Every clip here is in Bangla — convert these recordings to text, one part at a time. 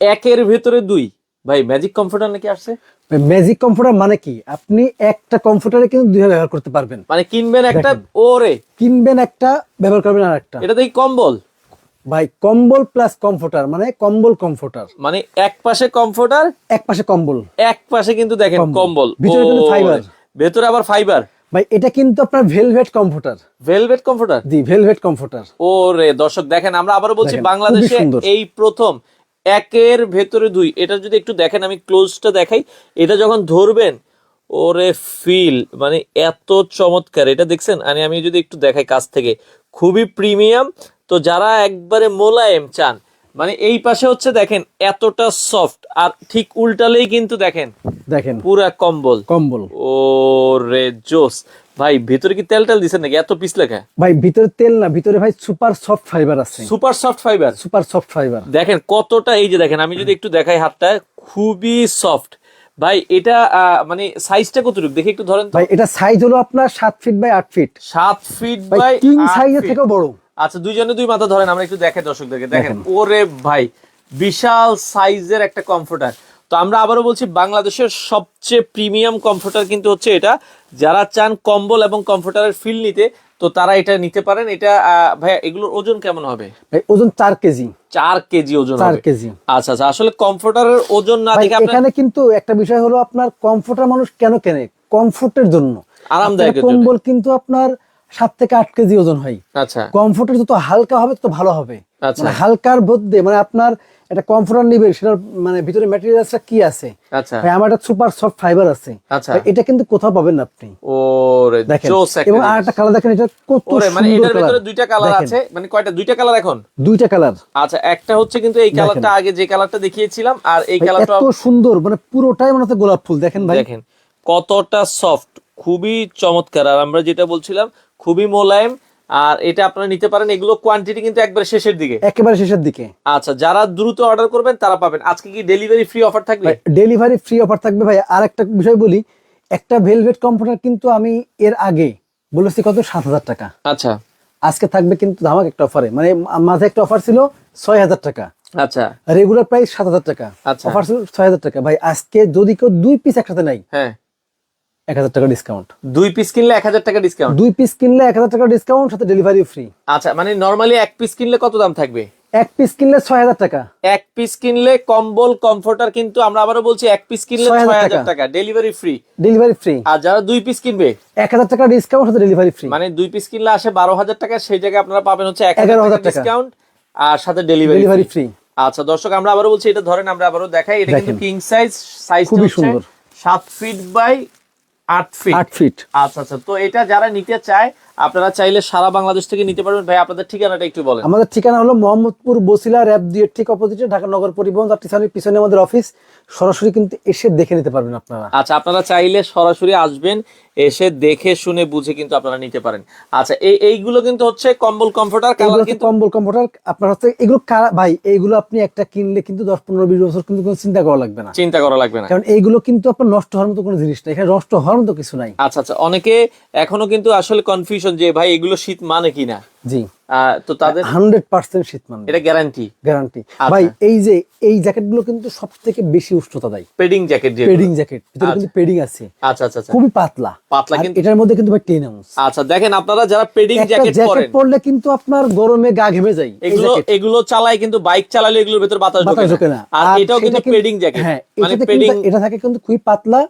একের ভেতরে দুই। ভাই ম্যাজিক কমফোর্টার নাকি আসছে? ম্যাজিক কমফোর্টার মানে কি? আপনি একটা কমফোর্টারে কিন্তু দুইভাবে ব্যবহার করতে পারবেন। মানে কিনবেন একটা ওরে। কিনবেন একটা ব্যবহার করবেন আর একটা। এটা দেখি কম্বল। ভাই কম্বল প্লাস কমফোর্টার মানে কম্বল কমফোর্টার মানে এক পাশে কমফোর্টার এক পাশে কম্বল। এক পাশে কিন্তু দেখেন কম্বল। ভিতরে কিন্তু ফাইবার ভেতরে আবার ফাইবার ভাই এটা কিন্তু আপনার ভেলভেট কমফোর্টার ভেলভেট কমফোর্টার জি ভেলভেট কমফোর্টার ওরে দর্শক দেখেন আমরা আবারও বলছি বাংলাদেশে এই প্রথম একের ভেতরে দুই। এটা যদি একটু দেখেন আমি ক্লোজটা দেখাই। এটা যখন ধরবেন ওরে ফিল মানে এত চমৎকার। এটা দেখছেন? মানে আমি যদি একটু দেখাই কাছ থেকে। খুবই প্রিমিয়াম। তো যারা একবারে মোলায়েম চান মানে এই পাশে হচ্ছে দেখেন এতটা সফট। আর ঠিক উল্টালেই কিন্তু দেখেন দেখেন। পুরা কম্বল। কম্বল। ও রে জোস। ভাই ভেতরে কি তেল টেল দিছেন নাকি? এত পিস লেখা ভাই ভিতরে তেল না ভিতরে ভাই সুপার সফট ফাইবার আছে। Super soft fibre? Super soft fibre. দেখেন কতটা এই যে দেখেন আমি যদি একটু দেখাই হাতটা খুবই সফট। ভাই এটা মানে সাইজটা কতটুকু? দেখি একটু ধরেন ভাই এটা সাইজ হলো আপনার সাত ফিট বাই আট ফিট। সাত ফিট বাই কিং সাইজের। থেকেও বড়। আচ্ছা দুইজনে দুই মাথা ধরেন আমরা একটু দেখাই দর্শকদেরকে। দেখেন। ওরে ভাই বিশাল সাইজের একটা কমফোর্টার। তো আমরা আবারও বলছি বাংলাদেশের সবচেয়ে প্রিমিয়াম কমফোর্টার কিন্তু হচ্ছে এটা। যারা চান কম্বল এবং কমফোর্টারের ফিল নিতে তো তারা এটা নিতে পারেন। এটা আহ, ভাইয়া এগুলোর ওজন কেমন হবে? ভাই ওজন চার কেজি। চার কেজি ওজন চার কেজি। আচ্ছা আচ্ছা আসলে কমফোর্টারের ওজন না দেখে এখানে কিন্তু একটা বিষয় হলো আপনার কমফোর্টার মানুষ কেন কেনে? কমফোর্টের জন্য। আরামদায়ক কম্বল কিন্তু আপনার সাত থেকে আট কেজি ওজন হয়। আচ্ছা। কমফোর্টের যত হালকা হবে তত ভালো হবে। আচ্ছা। মানে হালকার মধ্যে মানে আপনার একটা কমফোর্টার নিবে সেটার মানে ভিতরে ম্যাটেরিয়ালসটা কি আছে? আচ্ছা। ভাই আমার একটা সুপার সফট ফাইবার আছে। আচ্ছা। এটা কিন্তু কোথাও পাবেন না আপনি। ওরে দেখেন। এবং জিনিস। আরেকটা কালার দেখেন এটা কত ওরে মানে এটার ভিতরে দুইটা কালার আছে। মানে কয়টা? দুইটা কালার এখন? দুইটা কালার আচ্ছা একটা হচ্ছে কিন্তু এই কালারটা আগে যে কালারটা দেখিয়েছিলাম আর এই কালারটা এত সুন্দর মানে পুরোটাই মনে হচ্ছে গোলাপ ফুল। দেখেন ভাই। দেখেন কতটা সফট খুবই চমৎকার। আর আমরা যেটা বলছিলাম খুবই মোলায়েম। আর এটা আপনারা নিতে পারেন এগুলো কোয়ান্টিটি কিন্তু একবার শেষের দিকে। একেবারে শেষের দিকে। আচ্ছা যারা দ্রুত অর্ডার করবেন তারা পাবেন। আজকে কি ডেলিভারি ফ্রি অফার থাকবে? ডেলিভারি ফ্রি অফার থাকবে ভাই। আর একটা বিষয় বলি একটা ভেলভেট কম্পিউটার কিন্তু আমি এর আগে বলেছি কত? সাত হাজার টাকা। আচ্ছা। আজকে থাকবে কিন্তু ধামাক একটা অফারে মানে মাঝে একটা অফার ছিল ছয় হাজার টাকা। আচ্ছা। রেগুলার প্রাইস সাত হাজার টাকা। আচ্ছা। অফার ছিল ছয় হাজার টাকা। ভাই আজকে যদি কেউ দুই পিস একসাথে নাই হ্যাঁ। এক হাজার টাকা ডিসকাউন্ট দুই পিস কিনলে এক হাজার টাকা ডিসকাউন্ট দুই পিস কিনলে এক হাজার টাকা ডিসকাউন্ট সাথে ডেলিভারি ফ্রি আচ্ছা মানে নর্মালি এক পিস কিনলে কত দাম থাকবে? এক পিস কিনলে ছয় হাজার টাকা। এক পিস কিনলে কম্বল কমফোর্টার কিন্তু আমরা আবারও বলছি এক পিস কিনলে ছয় হাজার টাকা। ডেলিভারি ফ্রি ডেলিভারি ফ্রি আর যারা দুই পিস কিনবে? এক হাজার টাকা ডিসকাউন্ট সাথে ডেলিভারি ফ্রি মানে দুই পিস কিনলে আসে বারো হাজার টাকা সেই জায়গায় আপনারা পাবেন হচ্ছে এক 11,000 হাজার টাকা। ডিসকাউন্ট আর সাথে ডেলিভারি ডেলিভারি ফ্রি আচ্ছা দর্শক আমরা আবারও বলছি এটা ধরেন আমরা আবারও দেখাই এটা কিন্তু। কিং সাইজ সাইজ খুবই সুন্দর। সাত ফিট বাই আট ফিট আট ফিট আচ্ছা আচ্ছা তো এটা যারা নিতে চায় আপনারা চাইলে সারা বাংলাদেশ থেকে নিতে পারবেন। ভাই আপনাদের ঠিকানাটা একটু বলেন। আমাদের ঠিকানা হলো মোহাম্মদপুর বসিলা র্যাব দিয়ে ঠিক অপোজিটে ঢাকা নগর পরিবহন তার পিছনে পিছনে আমাদের অফিস সরাসরি কিন্তু এসে দেখে নিতে পারবেন আপনারা। আচ্ছা আপনারা চাইলে সরাসরি আসবেন এসে দেখে শুনে বুঝে কিন্তু আপনারা নিতে পারেন। আচ্ছা এই এইগুলো কিন্তু হচ্ছে কম্বল কমফোর্টার কালার কিন্তু কম্বল কম্পিউটার আপনার হচ্ছে এগুলো ভাই এইগুলো আপনি একটা কিনলে কিন্তু দশ পনেরো বিশ বছর কিন্তু কোনো চিন্তা করা লাগবে না। চিন্তা করা লাগবে না। কারণ এইগুলো কিন্তু আপনার নষ্ট হওয়ার মতো কোনো জিনিস না। এখানে নষ্ট হওয়ার মতো কিছু নাই। আচ্ছা আচ্ছা অনেকে এখনও কিন্তু আসলে কনফিউশন যে ভাই এগুলো শীত মানে কিনা জি। তো তাদের হান্ড্রেড পার্সেন্ট শীত মানবে এটা গ্যারান্টি গ্যারান্টি আচ্ছা। ভাই এই যে এই জ্যাকেটগুলো কিন্তু সব থেকে বেশি উষ্ণতা দেয়। Padding jacket padding jacket. ভিতরে কিন্তু পেডিং আছে। আচ্ছা আচ্ছা আচ্ছা। খুবই পাতলা। পাতলা কিন্তু- এটার মধ্যে কিন্তু ভাই টেন আউন্স আচ্ছা দেখেন আপনারা যারা পেডিং জ্যাকেট জ্যাকেট পরেন পরলে কিন্তু আপনার গরমে গা ঘেমে যায় এগুলো এগুলো চালায় কিন্তু বাইক চালালে এগুলোর ভেতর বাতাস ঢোকে না। আর এটাও কিন্তু পেডিং জ্যাকেট। হ্যাঁ মানে পেডিং এটা থাকে কিন্তু খুবই পাতলা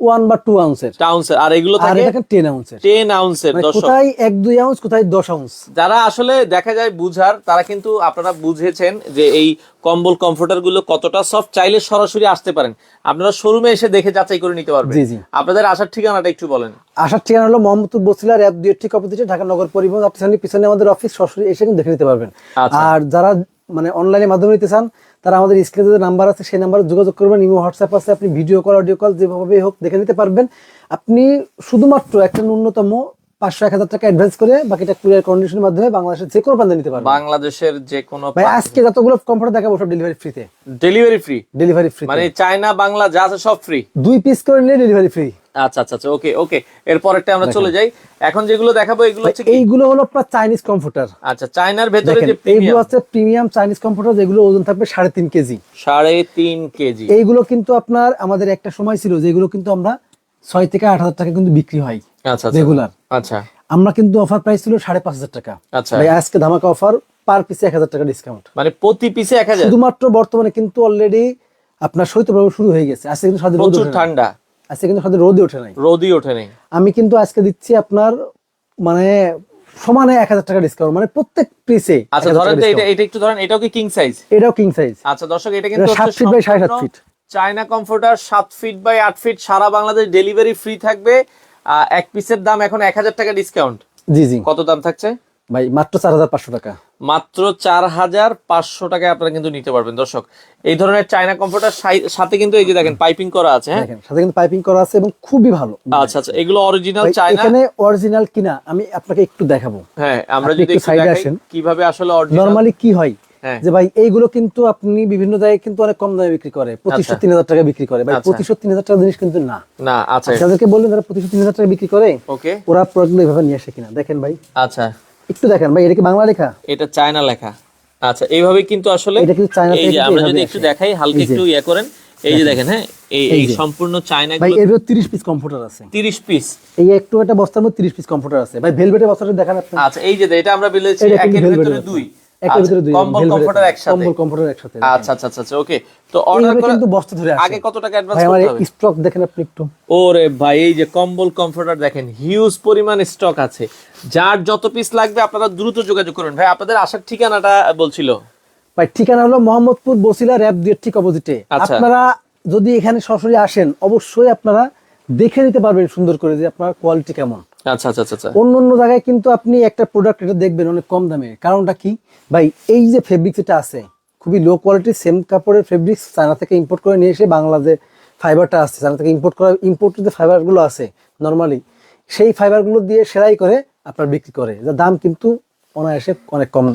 ওয়ান বা টু আউন্সের টাউন্স আর এগুলো থাকে টেন আউন্সের টেন আউন্সের কোথায় এক দুই আউন্স কোথায় দশ আউন্স যারা আসলে দেখা যায় বুঝার তারা কিন্তু আপনারা বুঝেছেন যে এই কম্বল কমফোর্টারগুলো কতটা সফট চাইলে সরাসরি আসতে পারেন। আপনারা শোরুমে এসে দেখে যাচাই করে নিতে পারবেন। আপনাদের আসার ঠিকানাটা একটু বলেন। আসার ঠিকানা হলো মোহাম্মদপুর বসিলা র্যাব দুই ঠিক অপোজিটে ঢাকা নগর পরিবহন আর পিছনে আমাদের অফিস সরাসরি এসে কিন্তু দেখে নিতে পারবেন। আচ্ছা। আর যারা মানে অনলাইনের মাধ্যমে নিতে চান, তারা আমাদের স্ক্রিনে যে নাম্বার আছে, সেই নাম্বারে যোগাযোগ করবেন, ইমো হোয়াটসঅ্যাপ আছে, আপনি ভিডিও কল অডিও কল যেভাবেই হোক দেখে নিতে পারবেন। আপনি শুধুমাত্র একটা ন্যূনতম পাঁচশো এক হাজার টাকা অ্যাডভান্স করে বাকিটা কুরিয়ার কন্ডিশনের মাধ্যমে বাংলাদেশের যে কোনো প্রান্তে নিতে পারবেন বাংলাদেশের যে কোনো ভাই আজকে যতগুলো দেখাবো সব ডেলিভারি ফ্রিতে ডেলিভারি ফ্রি ডেলিভারি ফ্রি মানে চায়না বাংলা যা আছে সব ফ্রি দুই পিস করে নিলে ডেলিভারি ফ্রি আচ্ছা আচ্ছা ওকে ওকে এরপরেরটা আমরা চলে যাই। এখন যেগুলো দেখাবো এগুলো হচ্ছে এইগুলো হলো আপনার চাইনিজ কম্পিউটার আচ্ছা চায়নার ভেতরে যে এইগুলো প্রিমিয়াম হচ্ছে প্রিমিয়াম চাইনিজ কম্পিউটার যেগুলো ওজন থাকবে সাড়ে তিন কেজি। সাড়ে তিন কেজি। এইগুলো কিন্তু আপনার আমাদের একটা সময় ছিল যেগুলো কিন্তু আমরা ছয় থেকে আট হাজার টাকা কিন্তু বিক্রি হয়। রেগুলার আচ্ছা। আমরা কিন্তু অফার প্রাইস ছিল সাড়ে পাঁচ হাজার টাকা। আচ্ছা। আজকে ধামাকা অফার পার পিসে এক হাজার টাকা ডিসকাউন্ট মানে প্রতি পিসে এক হাজার? শুধুমাত্র বর্তমানে কিন্তু অলরেডি আপনার শৈত্যপ্রবাহ শুরু হয়ে গেছে। আজকে কিন্তু সাথে রোদ প্রচুর ঠান্ডা। আজকে কিন্তু সাথে রোদই ওঠে নাই। রোদই ওঠে নেই। আমি কিন্তু আজকে দিচ্ছি আপনার মানে সমানে এক হাজার টাকা ডিসকাউন্ট মানে প্রত্যেক পিসে আচ্ছা ধরেন এটা এটা একটু ধরেন এটাও কি কিং সাইজ এটাও কিং সাইজ আচ্ছা দর্শক এটা কিন্তু সাত ফিট বাই সাড়ে সাত ফিট। চায়না কমফোর্টার সাত ফিট বাই আট ফিট সারা বাংলাদেশ ডেলিভারি ফ্রি থাকবে। এক পিসের দাম এখন এক হাজার টাকা ডিসকাউন্ট জি জি। কত দাম থাকছে? ভাই মাত্র চার হাজার পাঁচশো টাকা। মাত্র চার হাজার পাঁচশো টাকায় আপনারা কিন্তু নিতে পারবেন। দর্শক এই ধরনের চায়না কমফোর্টার সাথে কিন্তু এই যে দেখেন পাইপিং করা আছে হ্যাঁ? সাথে কিন্তু পাইপিং করা আছে এবং খুবই ভালো। আচ্ছা আচ্ছা এগুলো অরিজিনাল চায়না এখানে অরিজিনাল কিনা আমি আপনাকে একটু দেখাবো। হ্যাঁ আমরা যদি একটু দেখাই আসেন। কীভাবে আসলে অরিজিনাল নরমালি কি হ্যাঁ। যে ভাই এইগুলো কিন্তু আপনি বিভিন্ন জায়গায় কিন্তু অনেক কম দামে বিক্রি করে। পঁচিশশো আচ্ছা। তিন হাজার টাকা বিক্রি করে। ভাই আচ্ছা। পঁচিশশো তিন হাজার টাকা জিনিস কিন্তু না। না আচ্ছা যাদেরকে বললেন তারা পঁচিশশো তিন হাজার টাকা বিক্রি করে ওকে। ওরা প্রোডাক্টগুলো এভাবে নিয়ে আসে কিনা? দেখেন ভাই। আচ্ছা। একটু দেখেন ভাই এটা কি বাংলা লেখা? এটা চায়না লেখা। আচ্ছা এইভাবে কিন্তু আসলে এটা কিন্তু চায়না এই থেকে আমরা যদি একটু দেখাই হালকা একটু ইয়ে করেন। এই যে দেখেন। হ্যাঁ এই সম্পূর্ণ চায়না ভাই এর ভিতরে তিরিশ পিস কম্পিউটার আছে। 30 পিস এই একটু একটা বস্তার মধ্যে তিরিশ পিস কম্পিউটার আছে। ভাই ভেলভেটের বস্তাটা দেখান আপনি আচ্ছা এই যে এটা আমরা বলেছি একের ভিতরে দুই। একের আচ্ছা, ভিতরে দুই কম্বল velvet একসাথে কম্বল কম্পিউটার একসাথে আচ্ছা আচ্ছা ওকে। তো অর্ডার করে কিন্তু বস্তা ধরে আগে কত টাকা অ্যাডভান্স করতে হবে? স্টক দেখেন আপনি একটু। ওরে ভাই এই যে কম্বল কমফোর্টার দেখেন হিউজ পরিমাণ স্টক আছে। যার যত পিস লাগবে আপনারা দ্রুত যোগাযোগ করুন। ভাই আপনাদের আসার ঠিকানাটা বলছিল। ভাই ঠিকানা হলো মোহাম্মদপুর বসিলা র্যাব দুয়ের ঠিক অপোজিটে। আপনারা যদি এখানে সরাসরি আসেন অবশ্যই আপনারা দেখে নিতে পারবেন সুন্দর করে যে আপনার কোয়ালিটি কেমন। আচ্ছা আচ্ছা আচ্ছা আচ্ছা। অন্য অন্য জায়গায় কিন্তু আপনি একটা প্রোডাক্ট এটা দেখবেন অনেক কম দামে। কারণটা কি? ভাই এই যে ফেব্রিক্স এটা আছে খুবই লো কোয়ালিটির সেম কাপড়ের ফেব্রিক্স চায়না থেকে ইম্পোর্ট করে নিয়ে এসে বাংলাদেশে ফাইবারটা আসছে চায়না থেকে ইম্পোর্ট করা ইম্পোর্ট যে ফাইবারগুলো আছে নর্মালি সেই ফাইবারগুলো দিয়ে সেলাই করে আপনার বিক্রি করে। যার দাম কিন্তু অনায়াসে অনেক কম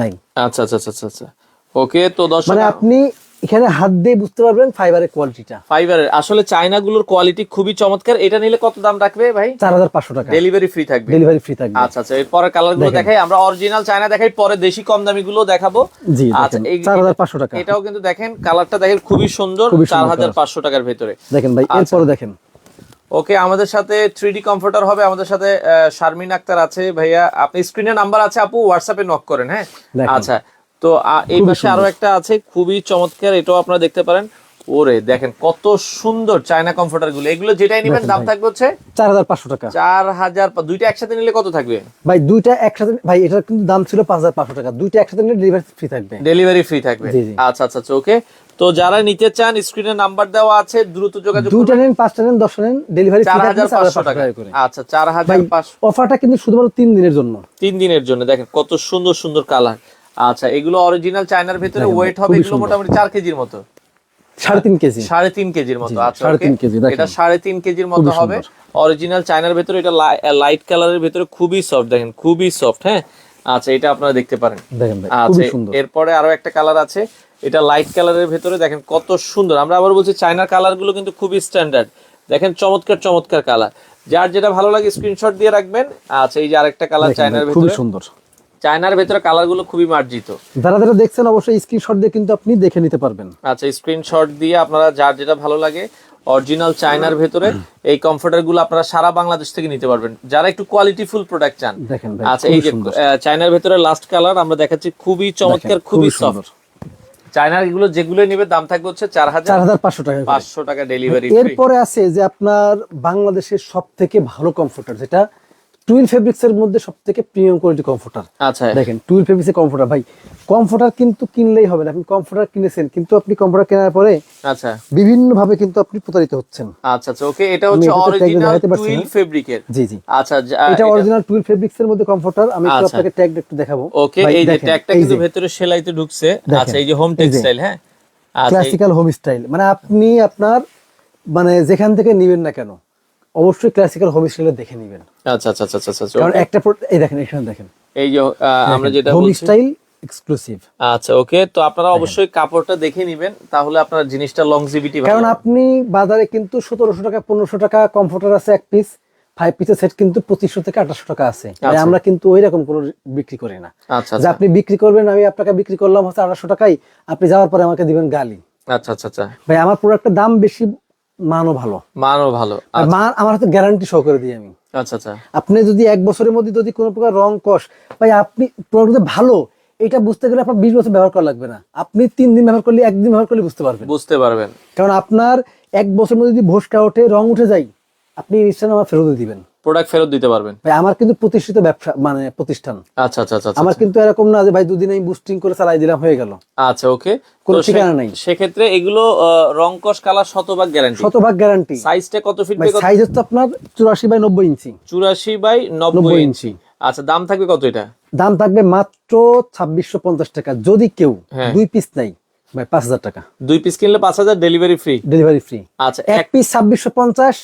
নাই। আচ্ছা আচ্ছা আচ্ছা আচ্ছা ওকে তো দর্শক মানে আপনি এখানে হাত দিয়ে বুঝতে পারবেন ফাইবারের কোয়ালিটিটা ফাইবারের আসলে চায়না গুলোর কোয়ালিটি খুবই চমৎকার। এটা নিলে কত দাম রাখবে ভাই? চার হাজার পাঁচশো টাকা। ডেলিভারি ফ্রি থাকবে। ডেলিভারি ফ্রি থাকবে। আচ্ছা আচ্ছা এরপরে কালারগুলো দেখাই। আমরা অরিজিনাল চায়না দেখাই পরে দেশি কম দামি গুলো দেখাবো। জি আচ্ছা দেখেন এই চার হাজার পাঁচশো টাকা। এটাও কিন্তু দেখেন কালারটা দেখেন খুবই সুন্দর খুবই সুন্দর চার হাজার পাঁচশো টাকার ভেতরে। দেখেন ভাই আচ্ছা। এরপরে দেখেন। ওকে আমাদের সাথে থ্রি ডি কমফোর্টার হবে আমাদের সাথে শারমিন আক্তার আছে। ভাইয়া আপনি স্ক্রিনে নাম্বার আছে আপু? হোয়াটসঅ্যাপে নক করেন হ্যাঁ? আচ্ছা তো এই পাশে আরও একটা আছে খুবই চমৎকার এটাও আপনারা দেখতে পারেন। ওরে দেখেন কত সুন্দর চায়না কমফোর্টারগুলো এগুলো যেটাই নেবেন দাম থাকবে হচ্ছে চার হাজার পাঁচশো টাকা। চার হাজার দুইটা একসাথে নিলে কত থাকবে? ভাই দুইটা একসাথে ভাই এটার কিন্তু দাম ছিল পাঁচ হাজার পাঁচশো টাকা। দুইটা একসাথে নিলে ডেলিভারি ফ্রি থাকবে। ডেলিভারি ফ্রি থাকবে। আচ্ছা আচ্ছা আচ্ছা ওকে তো যারা নিতে চান স্ক্রিনে নাম্বার দেওয়া আছে দ্রুত যোগাযোগ দুইটা নেন পাঁচটা নেন দশটা নেন ডেলিভারি চার ফ্রি হাজার পাঁচশো টাকা। করে। আচ্ছা চার হাজার পাঁচশো। অফারটা কিন্তু শুধুমাত্র তিন দিনের জন্য। তিন দিনের জন্য। দেখেন কত সুন্দর সুন্দর কালার আচ্ছা এগুলো অরিজিনাল চায়নার ভিতরে ওয়েট হবে এগুলো মোটামুটি চার কেজির মতো। সাড়ে তিন কেজি। সাড়ে তিন কেজির মতো আচ্ছা সাড়ে তিন কেজি, এটা সাড়ে তিন কেজির মতো হবে। অরিজিনাল চায়নার ভিতরে এটা লাইট কালারের ভিতরে খুবই সফট দেখেন খুবই সফট হ্যাঁ? আচ্ছা এটা আপনারা দেখতে পারেন। দেখেন ভাই আচ্ছা সুন্দর। এরপরে আরও একটা কালার আছে এটা লাইট কালারের ভেতরে দেখেন কত সুন্দর। আমরা আবার বলছি চায়নার কালারগুলো কিন্তু খুবই স্ট্যান্ডার্ড দেখেন চমৎকার চমৎকার কালার যার যেটা ভালো লাগে স্ক্রিনশট দিয়ে রাখবেন। আচ্ছা এই যে আরেকটা কালার চায়নার ভাই, খুবই ভেতরে। সুন্দর। চায়নার ভেতরে কালারগুলো খুবই মার্জিত। যারা যারা দেখছেন অবশ্যই স্ক্রিনশট দিয়ে কিন্তু আপনি দেখে নিতে পারবেন। আচ্ছা স্ক্রিনশট দিয়ে আপনারা যার যেটা ভালো লাগে অরিজিনাল চায়নার ভেতরে এই কমফোর্টারগুলো আপনারা সারা বাংলাদেশ থেকে নিতে পারবেন। যারা একটু কোয়ালিটিফুল প্রোডাক্ট চান। দেখেন আচ্ছা এই যে চায়নার ভেতরে লাস্ট কালার আমরা দেখাচ্ছি খুবই চমৎকার খুবই সফট চায়নার এগুলো যেগুলো নেবে দাম থাকবে হচ্ছে চার হাজার চার হাজার পাঁচশো টাকা। পাঁচশো টাকা ডেলিভারি এরপরে আছে যে আপনার বাংলাদেশের সব থেকে ভালো কমফোর্টার যেটা টুইল ফেব্রিক্স এর মধ্যে সব থেকে প্রিমিয়াম কোয়ালিটি কমফোর্টার আচ্ছা। দেখেন টুইল ফেব্রিক্স এর কমফোর্টার ভাই। কমফোর্টার কিন্তু কিনলেই হবে না। আপনি কমফোর্টার কিনেছেন কিন্তু আপনি কমফোর্টার কেনার পরে আচ্ছা। বিভিন্ন ভাবে কিন্তু আপনি প্রতারিত হচ্ছেন। আচ্ছা আচ্ছা ওকে এটা হচ্ছে অরিজিনাল টুইল। ফেব্রিকের জি জি। আচ্ছা এটা অরিজিনাল টুইল ফেব্রিক্স এর মধ্যে কমফোর্টার আমি একটু আচ্ছা। আপনাকে ট্যাগ একটু দেখাবো। ওকে এই যে ট্যাগটা কিন্তু ভেতরে সেলাইতে ঢুকছে। আচ্ছা এই যে হোম টেক্সটাইল হ্যাঁ? ক্লাসিক্যাল হোম স্টাইল মানে আপনি আপনার মানে যেখান থেকে নিবেন না কেন অবশ্যই ক্লাসিক্যাল হোম স্টাইলে দেখে নিবেন। আচ্ছা আচ্ছা আচ্ছা আচ্ছা আচ্ছা, কারণ একটা এই দেখেন এখানে দেখেন। এই যে আমরা যেটা হোম স্টাইল এক্সক্লুসিভ আচ্ছা ওকে তো আপনারা অবশ্যই কাপড়টা দেখে নেবেন তাহলে আপনার জিনিসটা লংজিভিটি কারণ আপনি বাজারে কিন্তু সতেরোশো টাকা পনেরোশো টাকা কমফোর্টার আছে এক পিস ফাইভ পিসের সেট কিন্তু পঁচিশশো থেকে আঠাশশো টাকা আছে। তাই আচ্ছা। আমরা কিন্তু ওই রকম কোনো বিক্রি করি না। আচ্ছা যে আচ্ছা আপনি বিক্রি করবেন আমি আপনাকে বিক্রি করলাম হচ্ছে আঠাশশো টাকায় আপনি যাওয়ার পরে আমাকে দিবেন গালি। আচ্ছা আচ্ছা আচ্ছা। ভাই আমার প্রোডাক্টের দাম বেশি মানও ভালো। মানও ভালো। মান আমার হাতে গ্যারান্টি সহ করে দিই আমি। আচ্ছা আচ্ছা। আপনি যদি এক বছরের মধ্যে যদি কোনো প্রকার রং কষ ভাই আপনি প্রোডাক্ট ভালো এটা বুঝতে গেলে আপনার বিশ বছর ব্যবহার করা লাগবে না। আপনি তিন দিন ব্যবহার করলে একদিন ব্যবহার করলে বুঝতে পারবেন। বুঝতে পারবেন। কারণ আপনার এক বছরের মধ্যে যদি ভোসকা ওঠে রং উঠে যায় আপনি ইনস্ট্যান্ট আমার ফেরত দিবেন। প্রোডাক্ট ফেরত দিতে পারবেন। ভাই আমার কিন্তু প্রতিষ্ঠিত ব্যবসা মানে প্রতিষ্ঠান। আচ্ছা আচ্ছা আচ্ছা আমার কিন্তু এরকম না যে ভাই দুদিন আমি বুস্টিং করে চালাই দিলাম হয়ে গেল। আচ্ছা ওকে কোনো ঠিকানা নাই। সেক্ষেত্রে এগুলো রং কস কালার শতভাগ গ্যারান্টি শতভাগ গ্যারান্টি সাইজটা কত ফিট ভাই সাইজ হচ্ছে আপনার চুরাশি বাই নব্বই ইঞ্চি। চুরাশি বাই নব্বই ইঞ্চি। আচ্ছা দাম থাকবে কত এটা? দাম থাকবে মাত্র ছাব্বিশশো পঞ্চাশ টাকা। যদি কেউ হ্যাঁ। দুই পিস নাই ভাই পাঁচ হাজার টাকা। দুই পিস কিনলে পাঁচ হাজার ডেলিভারি ফ্রি ডেলিভারি ফ্রি আচ্ছা এক এক পিস ছাব্বিশশো পঞ্চাশ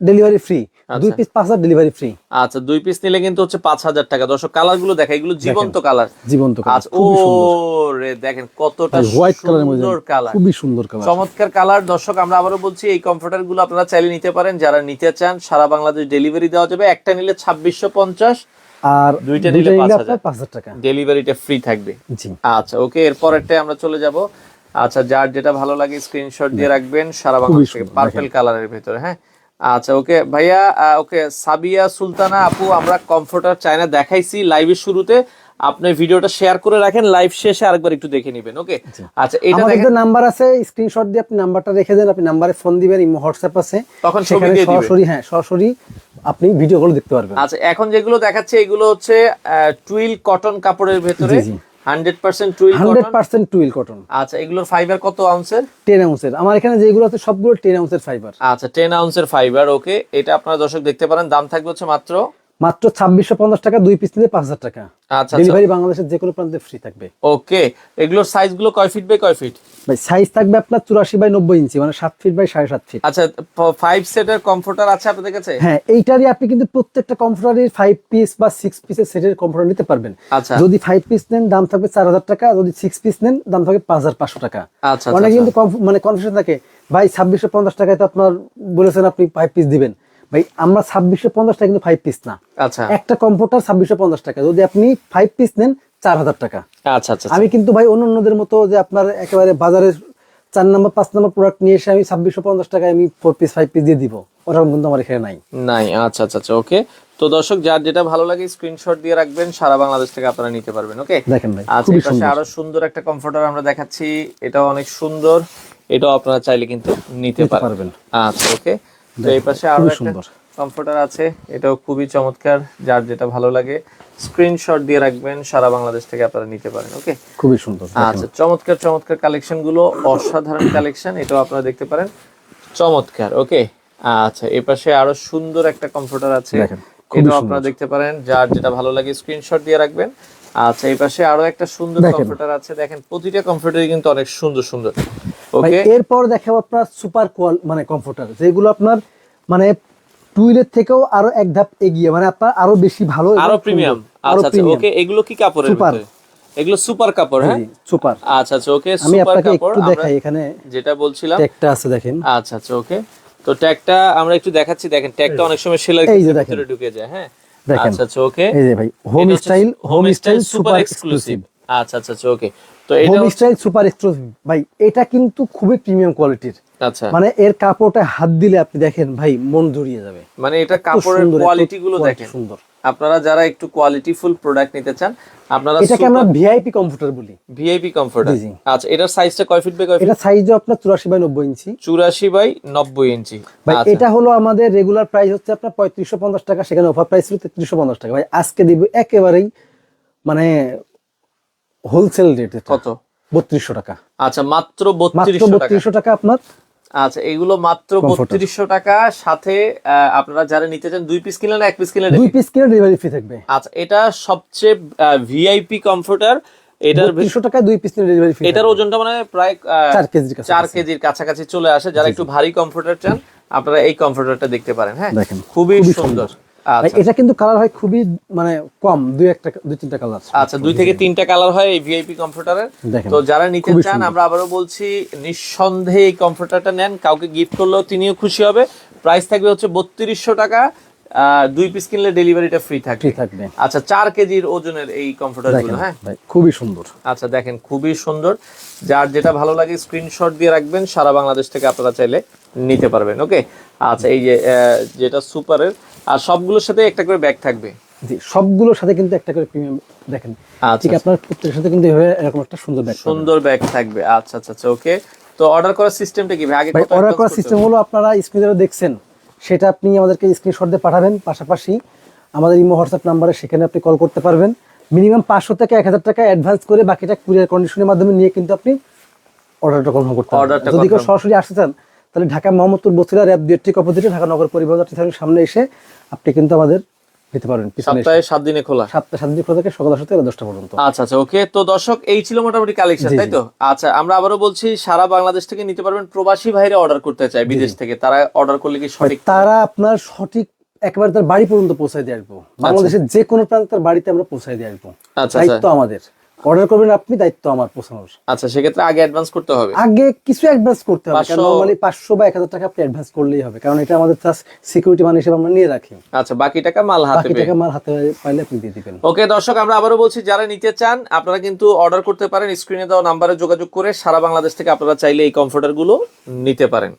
ডেলিভারি ফ্রি দুই পিস পাঁচ হাজার ডেলিভারি ফ্রি আচ্ছা দুই পিস নিলে কিন্তু হচ্ছে পাঁচ হাজার টাকা। দর্শক কালারগুলো দেখা এগুলো জীবন্ত কালার জীবন্ত আচ্ছা ও রে দেখেন কতটা হোয়াইট কালারের মধ্যে সুন্দর কালার খুবই সুন্দর কালার চমৎকার কালার দর্শক আমরা আবারও বলছি এই কমফোর্টারগুলো আপনারা চাইলে নিতে পারেন। যারা নিতে চান সারা বাংলাদেশ ডেলিভারি দেওয়া যাবে। একটা নিলে ছাব্বিশশো পঞ্চাশ আর দুইটা নিলে নিলে 5,000 পাঁচ হাজার টাকা। ডেলিভারিটা ফ্রি থাকবে। আচ্ছা ওকে এরপরেরটা আমরা চলে যাব। আচ্ছা যার যেটা ভালো লাগে স্ক্রিনশট দিয়ে রাখবেন। সারা বাংলাদেশ থেকে পার্পল কালারের ভিতরে হ্যাঁ? আচ্ছা ওকে। ভাইয়া ওকে সাবিয়া সুলতানা আপু আমরা কমফোর্টার চায়না দেখাইছি লাইভের শুরুতে। আপনি ভিডিওটা শেয়ার করে রাখেন লাইভ শেষে আরেকবার একটু দেখে নেবেন ওকে? আচ্ছা। এটা আমার দেখেন। একটা নাম্বার আছে স্ক্রিনশট দিয়ে আপনি নাম্বারটা রেখে দেন আপনি নাম্বারে ফোন দিবেন ইমো হোয়াটসঅ্যাপ আছে তখন ছবি দিয়ে দিবে। সরাসরি হ্যাঁ সরাসরি আপনি ভিডিও কল দেখতে পারবেন। আচ্ছা এখন যেগুলো দেখাচ্ছে এগুলো হচ্ছে টুইল কটন কাপড়ের ভেতরে। Twill cotton? Twill cotton. আচ্ছা এগুলোর ফাইবার কত আউন্সের টেন আউন্সের আমার এখানে যেগুলো আছে সবগুলো আউন্সের ফাইবার আচ্ছা টেন আউন্সের ফাইবার ওকে। এটা আপনারা দর্শক দেখতে পারেন দাম থাকবে হচ্ছে মাত্র? মাত্র ছাব্বিশশো পঞ্চাশ টাকা দুই পিস নিলে পাঁচ হাজার টাকা। আচ্ছা আচ্ছা। ডেলিভারি বাংলাদেশের যে কোনো প্রান্তে ফ্রি থাকবে। ওকে এগুলোর কয় ফিট বাই কয় ফিট ভাই সাইজ থাকবে আপনার চুরাশি বাই নব্বই ইঞ্চি মানে সাত ফিট বাই সাড়ে সাত ফিট আচ্ছা ফাইভ সেটের কমফোর্টার আছে আপনাদের কাছে? হ্যাঁ এইটারই আপনি কিন্তু প্রত্যেকটা ফাইভ পিস বা সিক্স পিসের সেটের নিতে পারবেন। আচ্ছা। যদি ফাইভ পিস নেন দাম থাকবে চার হাজার টাকা যদি সিক্স পিস নেন দাম থাকবে পাঁচ হাজার পাঁচশো টাকা। আচ্ছা অনেক আচ্ছা। কিন্তু মানে কনফিউশন থাকে ভাই ছাব্বিশশো পঞ্চাশ টাকায় তো আপনার বলেছেন আপনি ফাইভ পিস দিবেন। ভাই আমরা ছাব্বিশশো পঞ্চাশ টাকা কিন্তু ফাইভ পিস না। আচ্ছা। একটা কম্পিউটার ছাব্বিশশো পঞ্চাশ টাকা। যদি আপনি ফাইভ পিস নেন চার হাজার টাকা। আচ্ছা আচ্ছা আমি কিন্তু ভাই অন্য অন্যদের মতো যে আপনার একেবারে বাজারে চার নম্বর পাঁচ নম্বর প্রোডাক্ট নিয়ে এসে আমি ছাব্বিশশো পঞ্চাশ টাকায় আমি ফোর পিস ফাইভ পিস দিয়ে দিব। ওরকম কিন্তু আমার এখানে নাই। নাই আচ্ছা আচ্ছা আচ্ছা ওকে তো দর্শক যার যেটা ভালো লাগে স্ক্রিনশট দিয়ে রাখবেন সারা বাংলাদেশ থেকে আপনারা নিতে পারবেন ওকে দেখেন ভাই আচ্ছা আরও সুন্দর একটা কমফোর্টার আমরা দেখাচ্ছি। এটাও অনেক সুন্দর। এটাও আপনারা চাইলে কিন্তু নিতে পারবেন। আচ্ছা ওকে তো এই পাশে আরও একটা সুন্দর। কমফোর্টার আছে এটাও খুবই চমৎকার যার যেটা ভালো লাগে। স্ক্রিনশট দিয়ে রাখবেন সারা বাংলাদেশ থেকে আপনারা নিতে পারেন ওকে? খুবই সুন্দর আচ্ছা চমৎকার চমৎকার কালেকশনগুলো অসাধারণ কালেকশন এটাও আপনারা দেখতে পারেন। চমৎকার ওকে? আচ্ছা এই পাশে আরও সুন্দর একটা কমফোর্টার আছে। এটাও আপনারা দেখতে পারেন যার যেটা ভালো লাগে স্ক্রিনশট দিয়ে রাখবেন। আচ্ছা এই পাশে আরও একটা সুন্দর। কমফোর্টার আছে। দেখেন প্রতিটা কমফোর্টারই কিন্তু অনেক সুন্দর সুন্দর। ওকে? এরপর দেখাবো আপনার সুপার কোয়াল মানে কমফোর্টার যেগুলো আপনার মানে টুইলের থেকেও আরও এক ধাপ এগিয়ে মানে আপনার আরও বেশি ভালো আরও প্রিমিয়াম। আচ্ছা আচ্ছা ওকে এগুলো কি কাপড়ের। ভিতরে? এগুলো সুপার কাপড় হ্যাঁ? সুপার। আচ্ছা আচ্ছা ওকে আমি সুপার আপনাকে কাপড়। একটু দেখাই এখানে। যেটা বলছিলাম। একটা আছে দেখেন। আচ্ছা আচ্ছা ওকে। তো ট্যাগটা আমরা একটু দেখাচ্ছি দেখেন ট্যাগটা অনেক সময় সেলাই ভিতরে ঢুকে যায় হ্যাঁ? দেখেন। আচ্ছা আচ্ছা ওকে। এই যে ভাই home style home style super exclusive আচ্ছা আচ্ছা আচ্ছা ওকে তো এটা স্টাইল সুপার এক্সক্লুসিভ ভাই এটা কিন্তু খুবই প্রিমিয়াম কোয়ালিটির আচ্ছা। মানে এর কাপড়টা হাত দিলে আপনি দেখেন ভাই মন জুড়িয়ে যাবে। মানে এটা কাপড়ের কোয়ালিটি গুলো দেখেন। সুন্দর। আপনারা যারা একটু কোয়ালিটিফুল প্রোডাক্ট নিতে চান আপনারা এটাকে আমরা ভিআইপি কমফোর্টার বলি। VIP comforter. আচ্ছা এটার সাইজটা কয় ফিট বাই কয় ফিট এটা সাইজও আপনার চুরাশি বাই নব্বই ইঞ্চি। চুরাশি বাই নব্বই ইঞ্চি। ভাই আচ্ছা। এটা হলো আমাদের রেগুলার প্রাইস হচ্ছে আপনার পঁয়ত্রিশশো পঞ্চাশ টাকা সেখানে অফার প্রাইস ছিল তেত্রিশশো পঞ্চাশ টাকা। ভাই আজকে দিব একেবারেই মানে হোলসেল রেট কত? বত্রিশশো টাকা। আচ্ছা মাত্র বত্রিশশো টাকা। আপনার? আচ্ছা এগুলো মাত্র বত্রিশশো টাকা। সাথে আপনারা যারা নিতে চান দুই পিস কিনলে না এক পিস কিনলে দুই পিস কিনে ডেলিভারি ফ্রি থাকবে। আচ্ছা এটা সবচেয়ে ভিআইপি কমফোর্টার এটার বত্রিশশো টাকায় দুই পিস ডেলিভারি ফ্রি এটার ওজনটা মানে প্রায় চার কেজির কাছে চার কেজির কাছাকাছি চলে আসে। যারা একটু ভারী কমফোর্টার চান আপনারা এই কমফোর্টারটা দেখতে পারেন হ্যাঁ? খুবই খুবই সুন্দর। এটা কিন্তু কালার হয় খুবই মানে কম দুই একটা দুই তিনটা কালার আচ্ছা দুই থেকে তিনটা কালার হয় এই ভিআইপি কমফোর্টারের তো যারা নিতে চান আমরা আবারও বলছি নিঃসন্দেহে এই কমফোর্টারটা নেন কাউকে গিফট করলেও তিনিও খুশি হবে। প্রাইস থাকবে হচ্ছে বত্রিশশো টাকা দুই পিস কিনলে ডেলিভারিটা ফ্রি থাকবে। থাকবে। আচ্ছা চার কেজির ওজনের এই কমফোর্টার দেখেন হ্যাঁ? খুবই সুন্দর। আচ্ছা দেখেন খুবই সুন্দর। যার যেটা ভালো লাগে স্ক্রিনশট দিয়ে রাখবেন সারা বাংলাদেশ থেকে আপনারা চাইলে নিতে পারবেন ওকে আচ্ছা এই যে যেটা সুপারের আর সবগুলোর সাথে একটা করে ব্যাগ থাকবে। জি সবগুলোর সাথে কিন্তু একটা করে প্রিমিয়াম দেখেন। আচ্ছা, ঠিক আপনার প্রত্যেকের সাথে কিন্তু এভাবে এরকম একটা সুন্দর ব্যাগ সুন্দর ব্যাগ থাকবে। আচ্ছা আচ্ছা আচ্ছা ওকে তো অর্ডার করার সিস্টেমটা কি ভাই? আগে অর্ডার করার সিস্টেম হলো আপনারা স্ক্রিনে দেখছেন। সেটা আপনি আমাদেরকে স্ক্রিনশট দিয়ে পাঠাবেন। পাশাপাশি আমাদের ইমো হোয়াটসঅ্যাপ নাম্বারে সেখানে আপনি কল করতে পারবেন। মিনিমাম পাঁচশো থেকে এক হাজার টাকা অ্যাডভান্স করে বাকিটা কুরিয়ার কন্ডিশনের মাধ্যমে নিয়ে কিন্তু আপনি অর্ডারটা কনফার্ম করতে পারবেন। যদি কেউ সরাসরি আসতে চান তাহলে ঢাকা মোহাম্মদপুর বসিলা র্যাব দুয়ের ঠিক অপোজিটে ঢাকা নগর পরিবহন স্টেশনের সামনে এসে আপনি কিন্তু আমাদের নিতে পারবেন সপ্তাহে সাত দিনে খোলা? সাতটা সাত দিন খোলা থেকে সকাল দশটা থেকে দশটা পর্যন্ত। আচ্ছা আচ্ছা ওকে। তো দর্শক এই ছিল মোটামুটি কালেকশন তাই তো? আচ্ছা আমরা আবারও বলছি সারা বাংলাদেশ থেকে নিতে পারবেন প্রবাসী ভাইরা অর্ডার করতে চায় বিদেশ থেকে। তারা অর্ডার করলে কি সঠিক? তারা আপনার সঠিক একেবারে তার বাড়ি পর্যন্ত পৌঁছায় দিয়ে আসব। বাংলাদেশের যে কোনো প্রান্তে তার বাড়িতে আমরা পৌঁছায় দিয়ে আসব। আচ্ছা আচ্ছা। দায়িত্ব আমাদের। অর্ডার করবেন আপনি দায়িত্ব আমার পৌঁছানোর আচ্ছা সেক্ষেত্রে আগে অ্যাডভান্স করতে হবে। আগে কিছু অ্যাডভান্স করতে হবে কারণ 500 পাঁচশো বা এক হাজার টাকা আপনি অ্যাডভান্স করলেই হবে কারণ এটা আমাদের জাস্ট সিকিউরিটি মানে হিসেবে আমরা নিয়ে রাখি। আচ্ছা বাকি টাকা মাল হাতে বাকি টাকা আমার হাতে পাইলে আপনি দিয়ে দিবেন। ওকে দর্শক আমরা আবারও বলছি যারা নিতে চান আপনারা কিন্তু অর্ডার করতে পারেন স্ক্রিনে দেওয়া নাম্বারে যোগাযোগ করে সারা বাংলাদেশ থেকে আপনারা চাইলে এই কমফোর্টারগুলো নিতে পারেন।